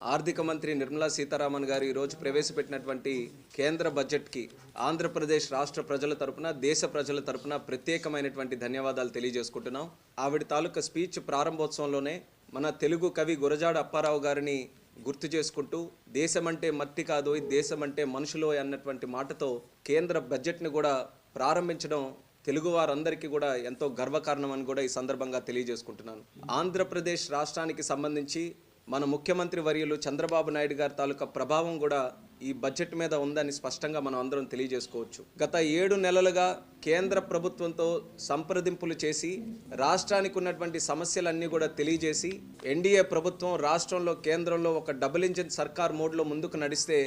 ఆర్థిక మంత్రి నిర్మలా సీతారామన్ గారు ఈరోజు ప్రవేశపెట్టినటువంటి కేంద్ర బడ్జెట్కి ఆంధ్రప్రదేశ్ రాష్ట్ర ప్రజల తరపున దేశ ప్రజల తరపున ప్రత్యేకమైనటువంటి ధన్యవాదాలు తెలియజేసుకుంటున్నాం. ఆవిడ తాలూకా స్పీచ్ ప్రారంభోత్సవంలోనే మన తెలుగు కవి గురజాడ అప్పారావు గారిని గుర్తు చేసుకుంటూ దేశమంటే మట్టి కాదు దేశమంటే మనుషులో అన్నటువంటి మాటతో కేంద్ర బడ్జెట్ని కూడా ప్రారంభించడం తెలుగు వారందరికీ కూడా ఎంతో గర్వకారణం అని కూడా ఈ సందర్భంగా తెలియజేసుకుంటున్నాను. ఆంధ్రప్రదేశ్ రాష్ట్రానికి సంబంధించి మన ముఖ్యమంత్రి వర్యులు చంద్రబాబు నాయుడు గారి తాలూకా ప్రభావం కూడా ఈ బడ్జెట్ మీద ఉందని స్పష్టంగా మనం అందరం తెలియజేసుకోవచ్చు. గత ఏడు నెలలుగా కేంద్ర ప్రభుత్వంతో సంప్రదింపులు చేసి రాష్ట్రానికి ఉన్నటువంటి సమస్యలన్నీ కూడా తెలియజేసి ఎన్డీఏ ప్రభుత్వం రాష్ట్రంలో కేంద్రంలో ఒక డబుల్ ఇంజిన్ సర్కార్ మోడ్లో ముందుకు నడిస్తే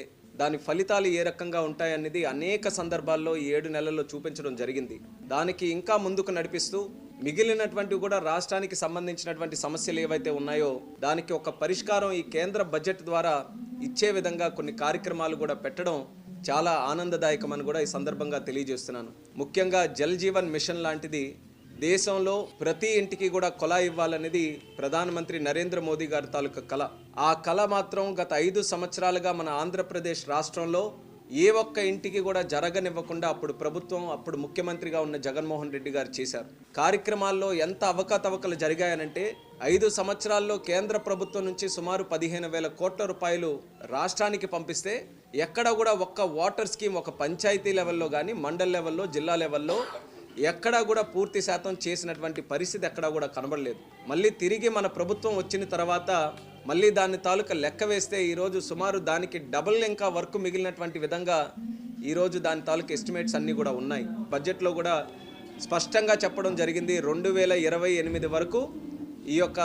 దాని ఫలితాలు ఏ రకంగా ఉంటాయనేది అనేక సందర్భాల్లో ఈ ఏడు నెలల్లో చూపించడం జరిగింది. దానికి ఇంకా ముందుకు నడిపిస్తూ మిగిలినటువంటి కూడా రాష్ట్రానికి సంబంధించినటువంటి సమస్యలు ఏవైతే ఉన్నాయో దానికి ఒక పరిష్కారం ఈ కేంద్ర బడ్జెట్ ద్వారా ఇచ్చే విధంగా కొన్ని కార్యక్రమాలు కూడా పెట్టడం చాలా ఆనందదాయకమని కూడా ఈ సందర్భంగా తెలియజేస్తున్నాను. ముఖ్యంగా జల్ జీవన్ మిషన్ లాంటిది దేశంలో ప్రతి ఇంటికి కూడా కొల ఇవ్వాలనేది ప్రధానమంత్రి నరేంద్ర మోదీ గారి తాలూకా కళ ఆ కళ మాత్రం గత ఐదు సంవత్సరాలుగా మన ఆంధ్రప్రదేశ్ రాష్ట్రంలో ఏ ఒక్క ఇంటికి కూడా జరగనివ్వకుండా అప్పుడు ప్రభుత్వం అప్పుడు ముఖ్యమంత్రిగా ఉన్న జగన్మోహన్ రెడ్డి గారు చేశారు. కార్యక్రమాల్లో ఎంత అవకతవకలు జరిగాయనంటే ఐదు సంవత్సరాల్లో కేంద్ర ప్రభుత్వం నుంచి సుమారు పదిహేను వేల కోట్ల రూపాయలు రాష్ట్రానికి పంపిస్తే ఎక్కడ కూడా ఒక్క వాటర్ స్కీమ్ ఒక పంచాయతీ లెవెల్లో కానీ మండల్ లెవెల్లో జిల్లా లెవెల్లో ఎక్కడా కూడా పూర్తి శాతం చేసినటువంటి పరిస్థితి ఎక్కడా కూడా కనబడలేదు. మళ్ళీ తిరిగి మన ప్రభుత్వం వచ్చిన తర్వాత మళ్ళీ దాని తాలూకా లెక్క వేస్తే ఈరోజు సుమారు దానికి డబుల్ ఇంకా వర్క్ మిగిలినటువంటి విధంగా ఈరోజు దాని తాలూకా ఎస్టిమేట్స్ అన్నీ కూడా ఉన్నాయి. బడ్జెట్లో కూడా స్పష్టంగా చెప్పడం జరిగింది. రెండు వేల ఇరవై ఎనిమిది వరకు ఈ యొక్క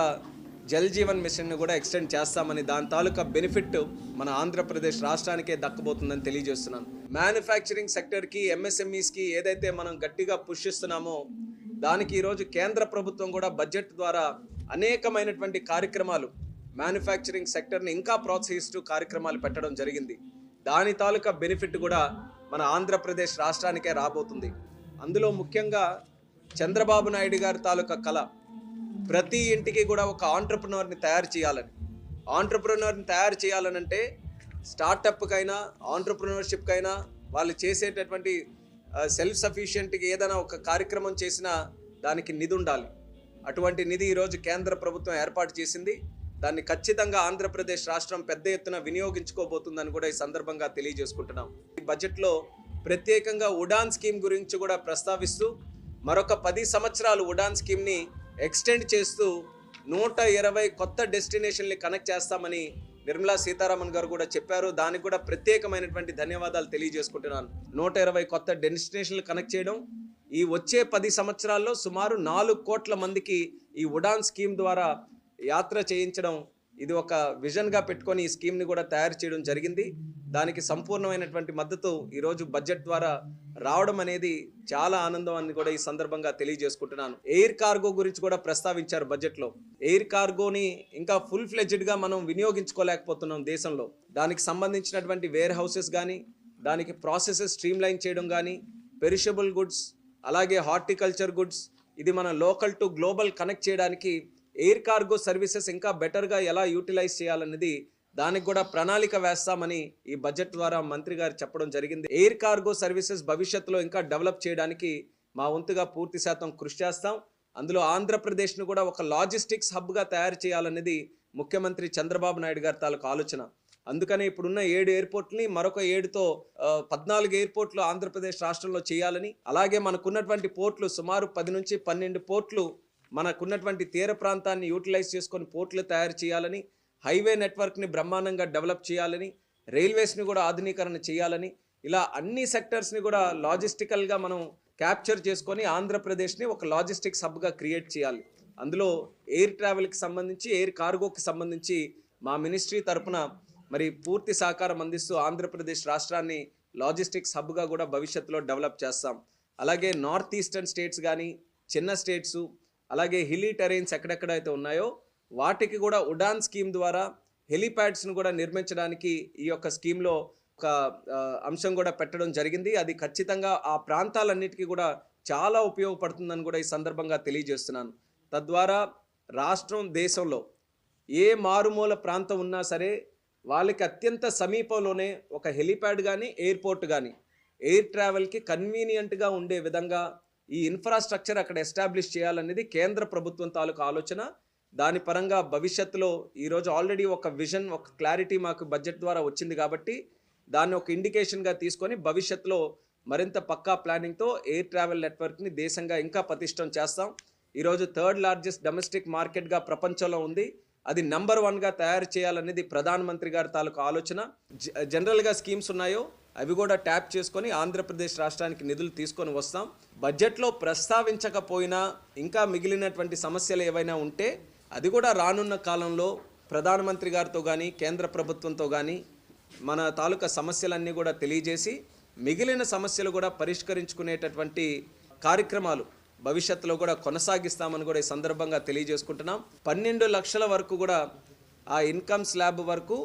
జల్ జీవన్ మిషన్ను కూడా ఎక్స్టెండ్ చేస్తామని దాని తాలూకా బెనిఫిట్ మన ఆంధ్రప్రదేశ్ రాష్ట్రానికే దక్కబోతుందని తెలియజేస్తున్నాను. మ్యానుఫ్యాక్చరింగ్ సెక్టర్కి ఎంఎస్ఎంఈస్కి ఏదైతే మనం గట్టిగా పుష్టిస్తున్నామో దానికి ఈరోజు కేంద్ర ప్రభుత్వం కూడా బడ్జెట్ ద్వారా అనేకమైనటువంటి కార్యక్రమాలు మ్యానుఫ్యాక్చరింగ్ సెక్టర్ని ఇంకా ప్రోత్సహిస్తూ కార్యక్రమాలు పెట్టడం జరిగింది. దాని తాలూకా బెనిఫిట్ కూడా మన ఆంధ్రప్రదేశ్ రాష్ట్రానికే రాబోతుంది. అందులో ముఖ్యంగా చంద్రబాబు నాయుడు గారి తాలూకా కళ ప్రతి ఇంటికి కూడా ఒక ఆంటర్ప్రినర్ని తయారు చేయాలని. ఆంటర్ప్రినర్ని తయారు చేయాలనంటే స్టార్టప్కైనా ఆంటర్ప్రినర్షిప్కైనా వాళ్ళు చేసేటటువంటి సెల్ఫ్ సఫిషియెంట్కి ఏదైనా ఒక కార్యక్రమం చేసినా దానికి నిధి ఉండాలి అటువంటి నిధి ఈరోజు కేంద్ర ప్రభుత్వం ఏర్పాటు చేసింది. దాన్ని ఖచ్చితంగా ఆంధ్రప్రదేశ్ రాష్ట్రం పెద్ద ఎత్తున వినియోగించుకోబోతుందని కూడా ఈ సందర్భంగా తెలియజేసుకుంటున్నాం. ఈ బడ్జెట్లో ప్రత్యేకంగా ఉడాన్ స్కీమ్ గురించి కూడా ప్రస్తావిస్తూ మరొక పది సంవత్సరాలు ఉడాన్ స్కీమ్ని ఎక్స్టెండ్ చేస్తూ నూట ఇరవై కొత్త డెస్టినేషన్ని కనెక్ట్ చేస్తామని నిర్మలా సీతారామన్ గారు కూడా చెప్పారు. దానికి కూడా ప్రత్యేకమైనటువంటి ధన్యవాదాలు తెలియజేసుకుంటున్నాను. నూట ఇరవై కొత్త డెస్టినేషన్లు కనెక్ట్ చేయడం ఈ వచ్చే పది సంవత్సరాల్లో సుమారు నాలుగు కోట్ల మందికి ఈ ఉడాన్ స్కీమ్ ద్వారా యాత్ర చేయించడం ఇది ఒక విజన్గా పెట్టుకొని ఈ స్కీమ్ని కూడా తయారు చేయడం జరిగింది. దానికి సంపూర్ణమైనటువంటి మద్దతు ఈరోజు బడ్జెట్ ద్వారా రావడం అనేది చాలా ఆనందం అని కూడా ఈ సందర్భంగా తెలియజేసుకుంటున్నాను. ఎయిర్ కార్గో గురించి కూడా ప్రస్తావించారు బడ్జెట్లో. ఎయిర్ కార్గోని ఇంకా ఫుల్ ఫ్లెడ్జ్డ్గా మనం వినియోగించుకోలేకపోతున్నాం దేశంలో. దానికి సంబంధించినటువంటి వేర్ హౌసెస్ కానీ దానికి ప్రాసెసెస్ స్ట్రీమ్ లైన్ చేయడం కానీ పెరిషబుల్ గుడ్స్ అలాగే హార్టికల్చర్ గుడ్స్ ఇది మన లోకల్ టు గ్లోబల్ కనెక్ట్ చేయడానికి ఎయిర్ కార్గో సర్వీసెస్ ఇంకా బెటర్గా ఎలా యూటిలైజ్ చేయాలన్నది దానికి కూడా ప్రణాళిక వేస్తామని ఈ బడ్జెట్ ద్వారా మంత్రి గారు చెప్పడం జరిగింది. ఎయిర్ కార్గో సర్వీసెస్ భవిష్యత్తులో ఇంకా డెవలప్ చేయడానికి మా వంతుగా పూర్తి శాతం కృషి చేస్తాం. అందులో ఆంధ్రప్రదేశ్ను కూడా ఒక లాజిస్టిక్స్ హబ్గా తయారు చేయాలనేది ముఖ్యమంత్రి చంద్రబాబు నాయుడు గారి తాలూకు ఆలోచన. అందుకనే ఇప్పుడున్న ఏడు ఎయిర్పోర్ట్ని మరొక ఏడుతో పద్నాలుగు ఎయిర్పోర్ట్లు ఆంధ్రప్రదేశ్ రాష్ట్రంలో చేయాలని అలాగే మనకున్నటువంటి పోర్ట్లు సుమారు పది నుంచి పన్నెండు పోర్ట్లు మనకున్నటువంటి తీర ప్రాంతాన్ని యూటిలైజ్ చేసుకొని పోర్ట్లు తయారు చేయాలని హైవే నెట్వర్క్ని బ్రహ్మాండంగా డెవలప్ చేయాలని రైల్వేస్ని కూడా ఆధునీకరణ చేయాలని ఇలా అన్ని సెక్టర్స్ని కూడా లాజిస్టికల్గా మనం క్యాప్చర్ చేసుకొని ఆంధ్రప్రదేశ్ని ఒక లాజిస్టిక్స్ హబ్గా క్రియేట్ చేయాలి. అందులో ఎయిర్ ట్రావెల్కి సంబంధించి ఎయిర్ కార్గోకి సంబంధించి మా మినిస్ట్రీ తరపున మరి పూర్తి సహకారం అందిస్తూ ఆంధ్రప్రదేశ్ రాష్ట్రాన్ని లాజిస్టిక్స్ హబ్గా కూడా భవిష్యత్తులో డెవలప్ చేస్తాం. అలాగే నార్త్ ఈస్టర్న్ స్టేట్స్ కానీ చిన్న స్టేట్స్ అలాగే హిల్లీ టెరైన్స్ ఎక్కడెక్కడైతే ఉన్నాయో వాటికి కూడా ఉడాన్ స్కీమ్ ద్వారా హెలిప్యాడ్స్ను కూడా నిర్మించడానికి ఈ యొక్క స్కీమ్లో ఒక అంశం కూడా పెట్టడం జరిగింది. అది ఖచ్చితంగా ఆ ప్రాంతాలన్నిటికీ కూడా చాలా ఉపయోగపడుతుందని కూడా ఈ సందర్భంగా తెలియజేస్తున్నాను. తద్వారా రాష్ట్రం దేశంలో ఏ మారుమూల ప్రాంతం ఉన్నా సరే వాళ్ళకి అత్యంత సమీపంలోనే ఒక హెలిప్యాడ్ కానీ ఎయిర్పోర్ట్ కానీ ఎయిర్ ట్రావెల్కి కన్వీనియంట్గా ఉండే విధంగా ఈ ఇన్ఫ్రాస్ట్రక్చర్ అక్కడ ఎస్టాబ్లిష్ చేయాలనేది కేంద్ర ప్రభుత్వం తాలూకు ఆలోచన. దాని పరంగా భవిష్యత్తులో ఈరోజు ఆల్రెడీ ఒక విజన్ ఒక క్లారిటీ మాకు బడ్జెట్ ద్వారా వచ్చింది కాబట్టి దాన్ని ఒక ఇండికేషన్గా తీసుకొని భవిష్యత్తులో మరింత పక్కా ప్లానింగ్తో ఎయిర్ ట్రావెల్ నెట్వర్క్ని దేశంగా ఇంకా పతిష్టం చేస్తాం. ఈరోజు థర్డ్ లార్జెస్ట్ డొమెస్టిక్ మార్కెట్గా ప్రపంచంలో ఉంది. అది నంబర్ వన్గా తయారు చేయాలనేది ప్రధానమంత్రి గారి తాలూకు ఆలోచన. జ- జనరల్గా స్కీమ్స్ ఉన్నాయో అవి కూడా ట్యాప్ చేసుకొని ఆంధ్రప్రదేశ్ రాష్ట్రానికి నిధులు తీసుకొని వస్తాం. బడ్జెట్లో ప్రస్తావించకపోయినా ఇంకా మిగిలినటువంటి సమస్యలు ఏవైనా ఉంటే అది కూడా రానున్న కాలంలో ప్రధానమంత్రి గారితో కానీ కేంద్ర ప్రభుత్వంతో కానీ మన తాలూకా సమస్యలన్నీ కూడా తెలియజేసి మిగిలిన సమస్యలు కూడా పరిష్కరించుకునేటటువంటి కార్యక్రమాలు భవిష్యత్తులో కూడా కొనసాగిస్తామని కూడా ఈ సందర్భంగా తెలియజేసుకుంటున్నాం. పన్నెండు లక్షల వరకు కూడా ఆ ఇన్కమ్ స్లాబ్ వరకు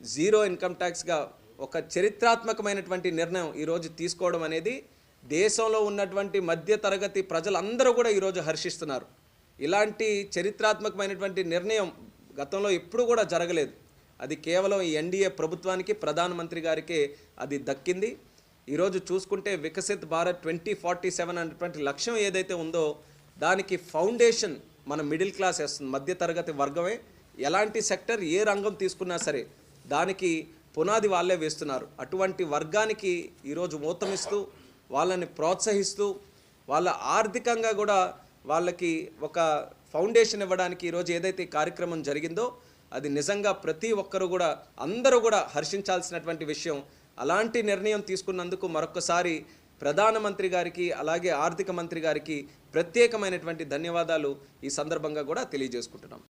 జీరో ఇన్కమ్ ట్యాక్స్గా ఒక చరిత్రాత్మకమైనటువంటి నిర్ణయం ఈరోజు తీసుకోవడం అనేది దేశంలో ఉన్నటువంటి మధ్య తరగతి ప్రజలందరూ కూడా ఈరోజు హర్షిస్తున్నారు. ఇలాంటి చరిత్రాత్మకమైనటువంటి నిర్ణయం గతంలో ఎప్పుడూ కూడా జరగలేదు. అది కేవలం ఈ ఎన్డీఏ ప్రభుత్వానికి ప్రధానమంత్రి గారికే అది దక్కింది. ఈరోజు చూసుకుంటే Viksit Bharat twenty forty seven అనేటువంటి లక్ష్యం ఏదైతే ఉందో దానికి ఫౌండేషన్ మన మిడిల్ క్లాస్ వేస్తుంది మధ్యతరగతి వర్గమే. ఎలాంటి సెక్టర్ ఏ రంగం తీసుకున్నా సరే దానికి పునాది వాళ్ళే వేస్తున్నారు. అటువంటి వర్గానికి ఈరోజు ఊతమిస్తూ వాళ్ళని ప్రోత్సహిస్తూ వాళ్ళ ఆర్థికంగా కూడా వాళ్ళకి ఒక ఫౌండేషన్ ఇవ్వడానికి ఈరోజు ఏదైతే కార్యక్రమం జరిగిందో అది నిజంగా ప్రతి ఒక్కరు కూడా అందరూ కూడా హర్షించాల్సినటువంటి విషయం. అలాంటి నిర్ణయం తీసుకున్నందుకు మరొకసారి ప్రధానమంత్రి గారికి అలాగే ఆర్థిక మంత్రి గారికి ప్రత్యేకమైనటువంటి ధన్యవాదాలు ఈ సందర్భంగా కూడా తెలియజేసుకుంటున్నాం.